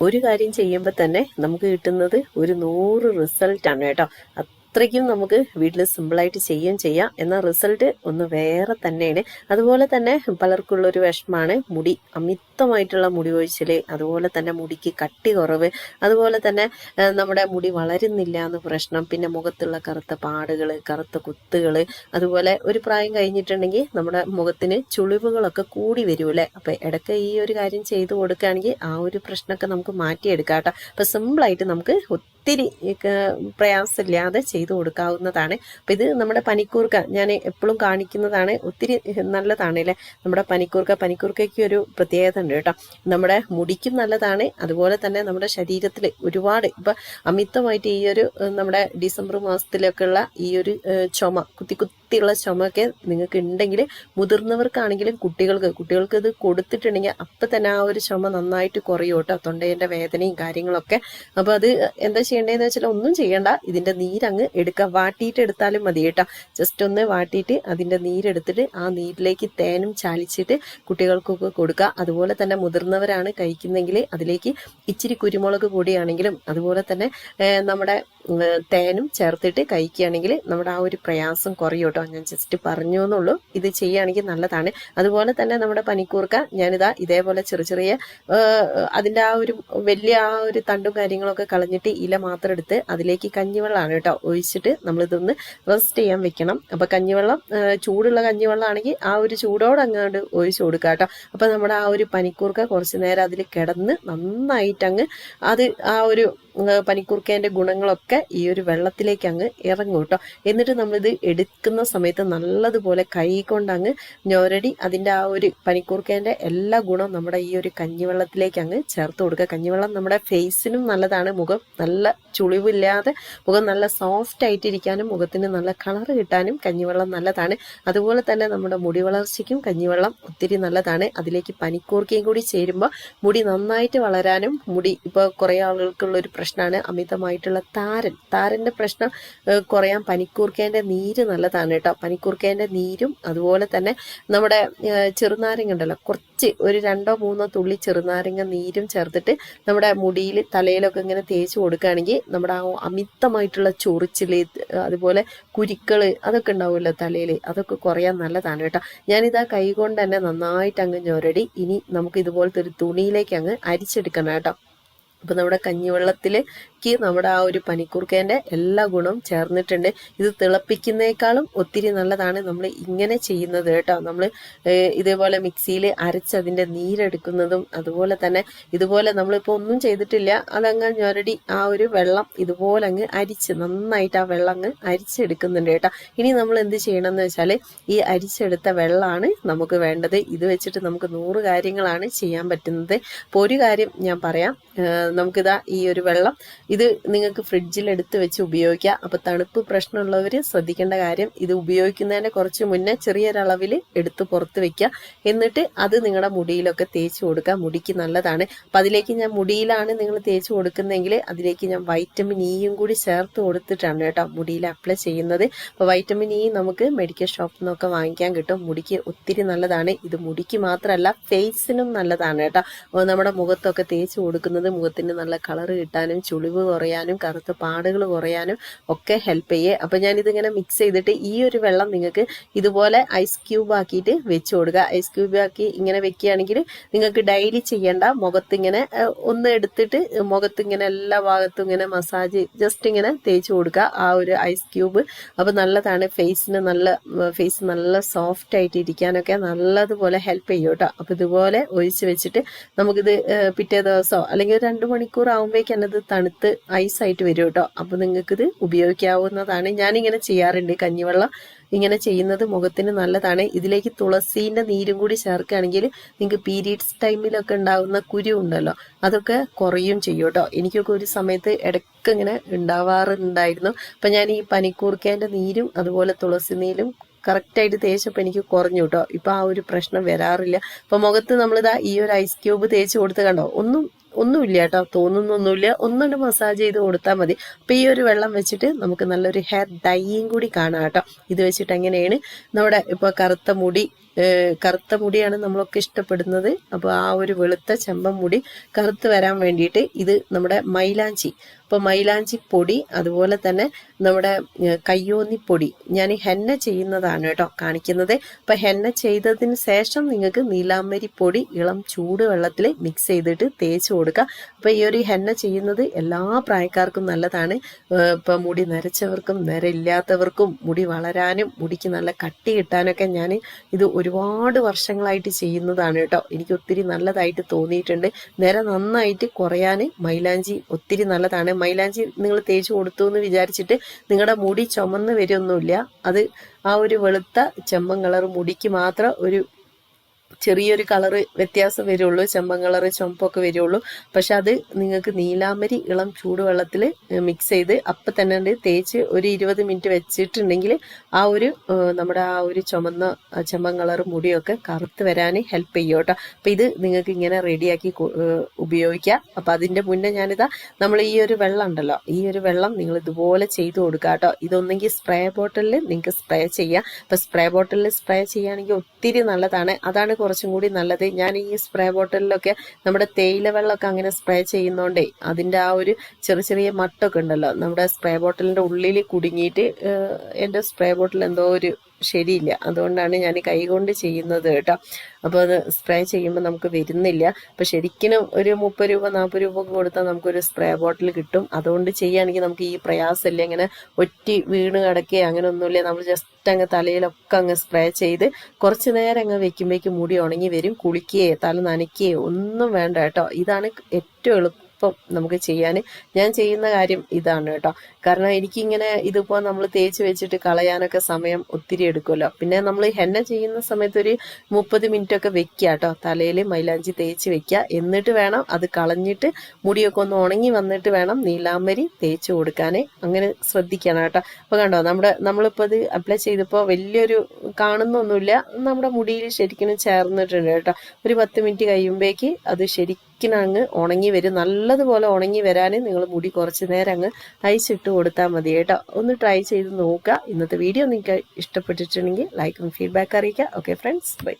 ഒരു കാര്യം ചെയ്യുമ്പോൾ തന്നെ നമുക്ക് കിട്ടുന്നത് ഒരു നൂറ് റിസൾട്ടാണ് കേട്ടോ. അത്രയ്ക്കും നമുക്ക് വീട്ടിൽ സിമ്പിളായിട്ട് ചെയ്യുകയും ചെയ്യാം എന്നാൽ റിസൾട്ട് ഒന്ന് വേറെ തന്നെയാണ്. അതുപോലെ തന്നെ പലർക്കുള്ളൊരു വിഷമാണ് മുടി. അമിതമായിട്ടുള്ള മുടി ഒഴിച്ചിൽ അതുപോലെ തന്നെ മുടിക്ക് കട്ടി കുറവ് അതുപോലെ തന്നെ നമ്മുടെ മുടി വളരുന്നില്ല എന്ന് പ്രശ്നം പിന്നെ മുഖത്തുള്ള കറുത്ത പാടുകൾ കറുത്ത കുത്തുകൾ അതുപോലെ ഒരു പ്രായം കഴിഞ്ഞിട്ടുണ്ടെങ്കിൽ നമ്മുടെ മുഖത്തിന് ചുളിവുകളൊക്കെ കൂടി വരുമല്ലേ അപ്പം ഇടയ്ക്ക് ഈ ഒരു കാര്യം ചെയ്തു കൊടുക്കുകയാണെങ്കിൽ ആ ഒരു പ്രശ്നമൊക്കെ നമുക്ക് മാറ്റിയെടുക്കാം കേട്ടോ. അപ്പം സിമ്പിളായിട്ട് നമുക്ക് ഒത്തിരി പ്രയാസമില്ലാതെ ചെയ്തു കൊടുക്കാവുന്നതാണ്. അപ്പം ഇത് നമ്മുടെ പനിക്കൂർക്ക ഞാൻ എപ്പോഴും കാണിക്കുന്നതാണ് ഒത്തിരി നല്ലതാണ് അല്ലേ? നമ്മുടെ പനിക്കൂർക്ക പനിക്കൂർക്കയ്ക്ക് ഒരു പ്രത്യേകത ഉണ്ട് കേട്ടോ. നമ്മുടെ മുടിക്കും നല്ലതാണ് അതുപോലെ തന്നെ നമ്മുടെ ശരീരത്തിൽ ഒരുപാട് ഇപ്പം അമിതമായിട്ട് ഈ ഒരു നമ്മുടെ ഡിസംബർ മാസത്തിലൊക്കെയുള്ള ഈ ഒരു ചുമ കുത്തി കുത്തി കുത്തിയുള്ള ചുമയൊക്കെ നിങ്ങൾക്ക് ഉണ്ടെങ്കിൽ മുതിർന്നവർക്കാണെങ്കിലും കുട്ടികൾക്ക് കുട്ടികൾക്ക് ഇത് കൊടുത്തിട്ടുണ്ടെങ്കിൽ അപ്പം തന്നെ ആ ഒരു ചുമ നന്നായിട്ട് കുറയും കേട്ടോ. തൊണ്ടേന്റെ വേദനയും കാര്യങ്ങളൊക്കെ. അപ്പോൾ അത് എന്താ ചെയ്യേണ്ടതെന്ന് വെച്ചാൽ ഒന്നും ചെയ്യേണ്ട. ഇതിന്റെ നീരങ്ങ് എടുക്കുക വാട്ടിയിട്ട് എടുത്താലും മതി കേട്ടോ. ജസ്റ്റ് ഒന്ന് വാട്ടിയിട്ട് അതിന്റെ നീരെടുത്തിട്ട് ആ നീരിലേക്ക് തേനും ചാലിച്ചിട്ട് കുട്ടികൾക്കൊക്കെ കൊടുക്കുക അതുപോലെ തന്നെ മുതിർന്നവരാണ് കഴിക്കുന്നെങ്കിൽ അതിലേക്ക് ഇച്ചിരി കുരുമുളക് പൊടിയാണെങ്കിലും അതുപോലെ തന്നെ നമ്മുടെ തേനും ചേർത്തിട്ട് കഴിക്കുകയാണെങ്കിൽ നമ്മുടെ ആ ഒരു പ്രയാസം കുറയും ഞാൻ ജസ്റ്റ് പറഞ്ഞു എന്നുള്ളൂ ഇത് ചെയ്യുകയാണെങ്കിൽ നല്ലതാണ്. അതുപോലെ തന്നെ നമ്മുടെ പനിക്കൂർക്ക ഞാനിതാ ഇതേപോലെ ചെറിയ ചെറിയ അതിന്റെ ആ ഒരു വലിയ ആ ഒരു തണ്ടും കാര്യങ്ങളൊക്കെ കളഞ്ഞിട്ട് ഇല മാത്രം എടുത്ത് അതിലേക്ക് കഞ്ഞിവെള്ളമാണ് കേട്ടോ ഒഴിച്ചിട്ട് നമ്മളിതൊന്ന് റെസ്റ്റ് ചെയ്യാൻ വെക്കണം. അപ്പൊ കഞ്ഞിവെള്ളം ചൂടുള്ള കഞ്ഞിവെള്ളമാണെങ്കിൽ ആ ഒരു ചൂടോടെ അങ്ങോട്ട് ഒഴിച്ചു കൊടുക്കുക കേട്ടോ. അപ്പൊ നമ്മുടെ ആ ഒരു പനിക്കൂർക്ക കുറച്ച് നേരം അതിൽ കിടന്ന് നന്നായിട്ട് അങ്ങ് അത് ആ ഒരു പനിക്കൂർക്കേന്റെ ഗുണങ്ങളൊക്കെ ഈ ഒരു വെള്ളത്തിലേക്ക് അങ്ങ് ഇറങ്ങും കേട്ടോ. എന്നിട്ട് നമ്മളിത് എടുക്കുന്ന സമയത്ത് നല്ലതുപോലെ കൈ കൊണ്ട് അങ്ങ് ഞൊരടി അതിന്റെ ആ ഒരു പനിക്കൂർക്കേന്റെ എല്ലാ ഗുണവും നമ്മുടെ ഈ ഒരു കഞ്ഞിവെള്ളത്തിലേക്ക് അങ്ങ് ചേർത്ത് കൊടുക്കുക. കഞ്ഞിവെള്ളം നമ്മുടെ ഫേസിനും നല്ലതാണ്. മുഖം നല്ല ചുളിവില്ലാതെ മുഖം നല്ല സോഫ്റ്റ് ആയിട്ടിരിക്കാനും മുഖത്തിന് നല്ല കളർ കിട്ടാനും കഞ്ഞിവെള്ളം നല്ലതാണ്. അതുപോലെ തന്നെ നമ്മുടെ മുടി വളർച്ചയ്ക്കും കഞ്ഞിവെള്ളം ഒത്തിരി നല്ലതാണ്. അതിലേക്ക് പനിക്കൂർക്കയും കൂടി ചേരുമ്പോൾ മുടി നന്നായിട്ട് വളരാനും മുടി ഇപ്പോൾ കുറേ ആളുകൾക്കുള്ള ഒരു പ്രശ്നമാണ്. അമിതമായിട്ടുള്ള താരൻ. താരന്റെ പ്രശ്നം കുറയാൻ പനിക്കൂർക്കേന്റെ നീര് നല്ലതാണ് കേട്ടോ. പനിക്കൂർക്കേന്റെ നീരും അതുപോലെ തന്നെ നമ്മുടെ ചെറുനാരങ്ങ ഉണ്ടല്ലോ കുറച്ച് ഒരു രണ്ടോ മൂന്നോ തുള്ളി ചെറുനാരങ്ങ നീരും ചേർത്തിട്ട് നമ്മുടെ മുടിയിൽ തലയിലൊക്കെ ഇങ്ങനെ തേച്ച് കൊടുക്കുകയാണെങ്കിൽ നമ്മുടെ ആ അമിതമായിട്ടുള്ള ചൊറിച്ചിൽ അതുപോലെ കുരുക്കൾ അതൊക്കെ ഉണ്ടാവുമല്ലോ തലയിൽ. അതൊക്കെ കുറയാൻ നല്ലതാണ് കേട്ടോ. ഞാനിതാ കൈ കൊണ്ട് തന്നെ നന്നായിട്ട് അങ്ങ് ഞൊരടി. ഇനി നമുക്ക് ഇതുപോലത്തെ ഒരു തുണിയിലേക്ക് അങ്ങ് അരിച്ചെടുക്കണം കേട്ടോ. അപ്പൊ നമ്മുടെ കഞ്ഞിവെള്ളത്തിലേക്ക് നമ്മുടെ ആ ഒരു പനിക്കൂർക്കേന്റെ എല്ലാ ഗുണവും ചേർന്നിട്ടുണ്ട്. ഇത് തിളപ്പിക്കുന്നേക്കാളും ഒത്തിരി നല്ലതാണ് നമ്മൾ ഇങ്ങനെ ചെയ്യുന്നത് കേട്ടോ. നമ്മൾ ഇതേപോലെ മിക്സിയിൽ അരച്ച് അതിന്റെ നീരെടുക്കുന്നതും അതുപോലെ തന്നെ ഇതുപോലെ നമ്മളിപ്പോൾ ഒന്നും ചെയ്തിട്ടില്ല. അതങ്ങ് ഞൊരടി ആ ഒരു വെള്ളം ഇതുപോലെ അങ്ങ് അരിച്ച് നന്നായിട്ട് ആ വെള്ളം അങ്ങ് അരിച്ചെടുക്കുന്നുണ്ട് കേട്ടോ. ഇനി നമ്മൾ എന്ത് ചെയ്യണം എന്ന് വെച്ചാൽ ഈ അരിച്ചെടുത്ത വെള്ളമാണ് നമുക്ക് വേണ്ടത്. ഇത് വെച്ചിട്ട് നമുക്ക് നൂറ് കാര്യങ്ങളാണ് ചെയ്യാൻ പറ്റുന്നത്. അപ്പോൾ ഒരു കാര്യം ഞാൻ പറയാം. നമുക്കിതാ ഈ ഒരു വെള്ളം ഇത് നിങ്ങൾക്ക് ഫ്രിഡ്ജിൽ എടുത്ത് വെച്ച് ഉപയോഗിക്കാം. അപ്പോൾ തണുപ്പ് പ്രശ്നമുള്ളവർ ശ്രദ്ധിക്കേണ്ട കാര്യം ഇത് ഉപയോഗിക്കുന്നതിന്റെ കുറച്ച് മുന്നേ ചെറിയൊരളവിൽ എടുത്ത് പുറത്ത് വെക്കുക. എന്നിട്ട് അത് നിങ്ങളുടെ മുടിയിലൊക്കെ തേച്ച് കൊടുക്കുക. മുടിക്ക് നല്ലതാണ്. അപ്പം അതിലേക്ക് ഞാൻ മുടിയിലാണ് നിങ്ങൾ തേച്ച് കൊടുക്കുന്നതെങ്കിൽ അതിലേക്ക് ഞാൻ വൈറ്റമിൻ ഇയും കൂടി ചേർത്ത് കൊടുത്തിട്ടാണ് കേട്ടോ മുടിയിൽ അപ്ലൈ ചെയ്യുന്നത്. അപ്പോൾ വൈറ്റമിൻ ഇ നമുക്ക് മെഡിക്കൽ ഷോപ്പിൽ നിന്നൊക്കെ വാങ്ങിക്കാൻ കിട്ടും. മുടിക്ക് ഒത്തിരി നല്ലതാണ്. ഇത് മുടിക്ക് മാത്രമല്ല ഫേസിനും നല്ലതാണ് കേട്ടോ. നമ്മുടെ മുഖത്തൊക്കെ തേച്ച് കൊടുക്കുന്നത് മുഖത്തിന് നല്ല കളർ കിട്ടാനും ചുളിവ് കുറയാനും കറുത്ത പാടുകൾ കുറയാനും ഒക്കെ ഹെൽപ്പ് ചെയ്യേ. അപ്പം ഞാനിതിങ്ങനെ മിക്സ് ചെയ്തിട്ട് ഈ ഒരു വെള്ളം നിങ്ങൾക്ക് ഇതുപോലെ ഐസ് ക്യൂബ് ആക്കിയിട്ട് വെച്ച് കൊടുക്കുക. ഐസ് ക്യൂബ് ആക്കി ഇങ്ങനെ വെക്കുകയാണെങ്കിൽ നിങ്ങൾക്ക് ഡെയിലി ചെയ്യേണ്ട മുഖത്തിങ്ങനെ ഒന്ന് എടുത്തിട്ട് മുഖത്തിങ്ങനെ എല്ലാ ഭാഗത്തും ഇങ്ങനെ മസാജ് ജസ്റ്റ് ഇങ്ങനെ തേച്ച് കൊടുക്കുക. ആ ഒരു ഐസ് ക്യൂബ് അപ്പോൾ നല്ലതാണ് ഫേസിന് നല്ല ഫേസ് നല്ല സോഫ്റ്റ് ആയിട്ട് ഇരിക്കാനൊക്കെ നല്ലതുപോലെ ഹെൽപ്പ് ചെയ്യും കേട്ടോ. അപ്പോൾ ഇതുപോലെ ഒഴിച്ച് വെച്ചിട്ട് നമുക്കിത് പിറ്റേ ദിവസമോ അല്ലെങ്കിൽ രണ്ട് മണിക്കൂർ ആകുമ്പോഴേക്കും അത് തണുത്ത് ഐസായിട്ട് വരും കേട്ടോ. അപ്പോൾ ഇത് ഉപയോഗിക്കാവുന്നതാണ്. ഞാനിങ്ങനെ ചെയ്യാറുണ്ട്. കഞ്ഞിവെള്ളം ഇങ്ങനെ ചെയ്യുന്നത് മുഖത്തിന് നല്ലതാണ്. ഇതിലേക്ക് തുളസീന്റെ നീരും കൂടി ചേർക്കുകയാണെങ്കിൽ നിങ്ങൾക്ക് പീരീഡ്സ് ടൈമിലൊക്കെ ഉണ്ടാകുന്ന കുരു ഉണ്ടല്ലോ അതൊക്കെ കുറയും ചെയ്യും കേട്ടോ. എനിക്കൊക്കെ ഒരു സമയത്ത് ഇടയ്ക്ക് ഇങ്ങനെ ഉണ്ടാവാറുണ്ടായിരുന്നു. അപ്പം ഞാൻ ഈ പനിക്കൂർക്കേന്റെ നീരും അതുപോലെ തുളസി നീരും കറക്റ്റായിട്ട് തേച്ചപ്പോൾ എനിക്ക് കുറഞ്ഞു കേട്ടോ. ഇപ്പം ആ ഒരു പ്രശ്നം വരാറില്ല. അപ്പം മുഖത്ത് നമ്മളിതാ ഈ ഒരു ഐസ് ക്യൂബ് തേച്ച് കൊടുത്ത് കണ്ടോ? ഒന്നും ഒന്നുമില്ല കേട്ടോ തോന്നുന്നൊന്നുമില്ല. ഒന്നുകൊണ്ട് മസാജ് ചെയ്ത് കൊടുത്താൽ മതി. അപ്പം ഈ ഒരു വെള്ളം വെച്ചിട്ട് നമുക്ക് നല്ലൊരു ഹെയർ ഡൈയും കൂടി കാണാം കേട്ടോ. ഇത് വെച്ചിട്ട് എങ്ങനെയാണ്? നമ്മുടെ ഇപ്പോൾ കറുത്ത മുടി കറുത്ത മുടിയാണ് നമ്മളൊക്കെ ഇഷ്ടപ്പെടുന്നത്. അപ്പോൾ ആ ഒരു വെളുത്ത ചെമ്പൻ മുടി കറുത്ത് വരാൻ വേണ്ടിയിട്ട് ഇത് നമ്മുടെ മൈലാഞ്ചി. അപ്പോൾ മൈലാഞ്ചി പൊടി അതുപോലെ തന്നെ നമ്മുടെ കയ്യോന്നി പൊടി. ഞാൻ ഹെന്ന ചെയ്യുന്നതാണ് കേട്ടോ കാണിക്കുന്നത്. അപ്പോൾ ഹെന്ന ചെയ്തതിന് ശേഷം നിങ്ങൾക്ക് നീലാമ്പരി പൊടി ഇളം ചൂട് വെള്ളത്തിൽ മിക്സ് ചെയ്തിട്ട് തേച്ച് കൊടുക്കുക അപ്പോൾ ഈ ഒരു ഹെന്ന ചെയ്യുന്നത് എല്ലാ പ്രായക്കാർക്കും നല്ലതാണ്. ഇപ്പോൾ മുടി നരച്ചവർക്കും നരയില്ലാത്തവർക്കും മുടി വളരാനും മുടിക്ക് നല്ല കട്ടി കിട്ടാനൊക്കെ ഞാൻ ഇത് ഒരുപാട് വർഷങ്ങളായിട്ട് ചെയ്യുന്നതാണ് കേട്ടോ. എനിക്ക് ഒത്തിരി നല്ലതായിട്ട് തോന്നിയിട്ടുണ്ട്. നിര നന്നായിട്ട് കുറയാൻ മൈലാഞ്ചി ഒത്തിരി നല്ലതാണ്. മൈലാഞ്ചി നിങ്ങൾ തേച്ച് കൊടുത്തു എന്ന് വിചാരിച്ചിട്ട് നിങ്ങളുടെ മുടി ചുമന്ന് വരുമൊന്നുമില്ല അത് ആ ഒരു വെളുത്ത ചെമ്മൻ കളർ മുടിക്ക് മാത്രം ഒരു ചെറിയൊരു കളറ് വ്യത്യാസം വരുള്ളൂ ചെമ്പൻ കളറ് ചുമപ്പൊക്കെ വരുള്ളൂ. പക്ഷെ അത് നിങ്ങൾക്ക് നീലാമരി ഇളം ചൂടുവെള്ളത്തിൽ മിക്സ് ചെയ്ത് അപ്പം തന്നെ തേച്ച് ഒരു ഇരുപത് മിനിറ്റ് വെച്ചിട്ടുണ്ടെങ്കിൽ ആ ഒരു നമ്മുടെ ആ ഒരു ചുമന്ന ചെമ്പം കളർ മുടിയൊക്കെ കറുത്ത് വരാൻ ഹെൽപ്പ് ചെയ്യും കേട്ടോ. അപ്പം ഇത് നിങ്ങൾക്ക് ഇങ്ങനെ റെഡിയാക്കി ഉപയോഗിക്കാം. അപ്പം അതിന്റെ മുന്നേ ഞാനിതാ നമ്മൾ ഈ ഒരു വെള്ളം ഉണ്ടല്ലോ ഈ ഒരു വെള്ളം നിങ്ങൾ ഇതുപോലെ ചെയ്ത് കൊടുക്കുക കേട്ടോ. ഇതൊന്നെങ്കിൽ സ്പ്രേ ബോട്ടിലിൽ നിങ്ങൾക്ക് സ്പ്രേ ചെയ്യാം. അപ്പം സ്പ്രേ ബോട്ടിലിൽ സ്പ്രേ ചെയ്യുകയാണെങ്കിൽ ഒത്തിരി നല്ലതാണ്. അതാണ് കുറച്ചും കൂടി നല്ലത്. ഞാൻ ഈ സ്പ്രേ ബോട്ടിലൊക്കെ നമ്മുടെ തേയില വെള്ളമൊക്കെ അങ്ങനെ സ്പ്രേ ചെയ്യുന്നോണ്ടേ അതിന്റെ ആ ഒരു ചെറിയ ചെറിയ മട്ടൊക്കെ ഉണ്ടല്ലോ. നമ്മുടെ സ്പ്രേ ബോട്ടിലിന്റെ ഉള്ളിൽ കുടുങ്ങിയിട്ട് എന്റെ സ്പ്രേ ബോട്ടിൽ എന്തോ ഒരു ശരിയില്ല. അതുകൊണ്ടാണ് ഞാൻ കൈകൊണ്ട് ചെയ്യുന്നത് കേട്ടോ. അപ്പോൾ അത് സ്പ്രേ ചെയ്യുമ്പോൾ നമുക്ക് വരുന്നില്ല. അപ്പോൾ ശരിക്കും ഒരു മുപ്പത് രൂപ നാൽപ്പത് രൂപ ഒക്കെ കൊടുത്താൽ നമുക്കൊരു സ്പ്രേ ബോട്ടിൽ കിട്ടും. അതുകൊണ്ട് ചെയ്യുകയാണെങ്കിൽ നമുക്ക് ഈ പ്രയാസമില്ല. ഇങ്ങനെ ഒറ്റി വീണ് കിടക്കുകയോ അങ്ങനെ ഒന്നുമില്ല. നമ്മൾ ജസ്റ്റ് അങ്ങ് തലയിലൊക്കെ അങ്ങ് സ്പ്രേ ചെയ്ത് കുറച്ച് നേരം അങ്ങ് വെക്കുമ്പോഴേക്കും മുടി ഉണങ്ങി വരും. കുളിക്കുകയോ തല നനയ്ക്കുകയോ ഒന്നും വേണ്ട കേട്ടോ. ഇതാണ് ഏറ്റവും എളുപ്പം നമുക്ക് ചെയ്യാൻ. ഞാൻ ചെയ്യുന്ന കാര്യം ഇതാണ് കേട്ടോ. കാരണം എനിക്കിങ്ങനെ ഇതിപ്പോൾ നമ്മൾ തേച്ച് വെച്ചിട്ട് കളയാനൊക്കെ സമയം ഒത്തിരി എടുക്കുമല്ലോ. പിന്നെ നമ്മൾ ഹെന്ന ചെയ്യുന്ന സമയത്ത് ഒരു മുപ്പത് മിനിറ്റ് ഒക്കെ വെക്കുക കേട്ടോ. തലയിൽ മൈലാഞ്ചി തേച്ച് വെക്കുക എന്നിട്ട് വേണം അത് കളഞ്ഞിട്ട് മുടിയൊക്കെ ഒന്ന് ഉണങ്ങി വന്നിട്ട് വേണം നീലാമ്പരി തേച്ച് കൊടുക്കാനേ. അങ്ങനെ ശ്രദ്ധിക്കണം കേട്ടോ. അപ്പോൾ കണ്ടോ നമ്മുടെ നമ്മളിപ്പോൾ ഇത് അപ്ലൈ ചെയ്തപ്പോൾ വലിയൊരു കാണുന്നൊന്നുമില്ല. നമ്മുടെ മുടിയിൽ ശരിക്കും ചേർന്നിട്ടുണ്ട് കേട്ടോ. ഒരു പത്ത് മിനിറ്റ് കഴിയുമ്പോഴേക്ക് അത് ശരിക്കും അങ്ങ് ഉണങ്ങി വരും. നല്ലതുപോലെ ഉണങ്ങി വരാൻ നിങ്ങൾ മുടി കുറച്ച് നേരം അങ്ങ് അയച്ചിട്ട് കൊടുത്താൽ മതി കേട്ടോ. ഒന്ന് ട്രൈ ചെയ്ത് നോക്കുക. ഇന്നത്തെ വീഡിയോ നിങ്ങൾക്ക് ഇഷ്ടപ്പെട്ടിട്ടുണ്ടെങ്കിൽ ലൈക്കും ഫീഡ്ബാക്ക് അറിയിക്കുക. Okay friends bye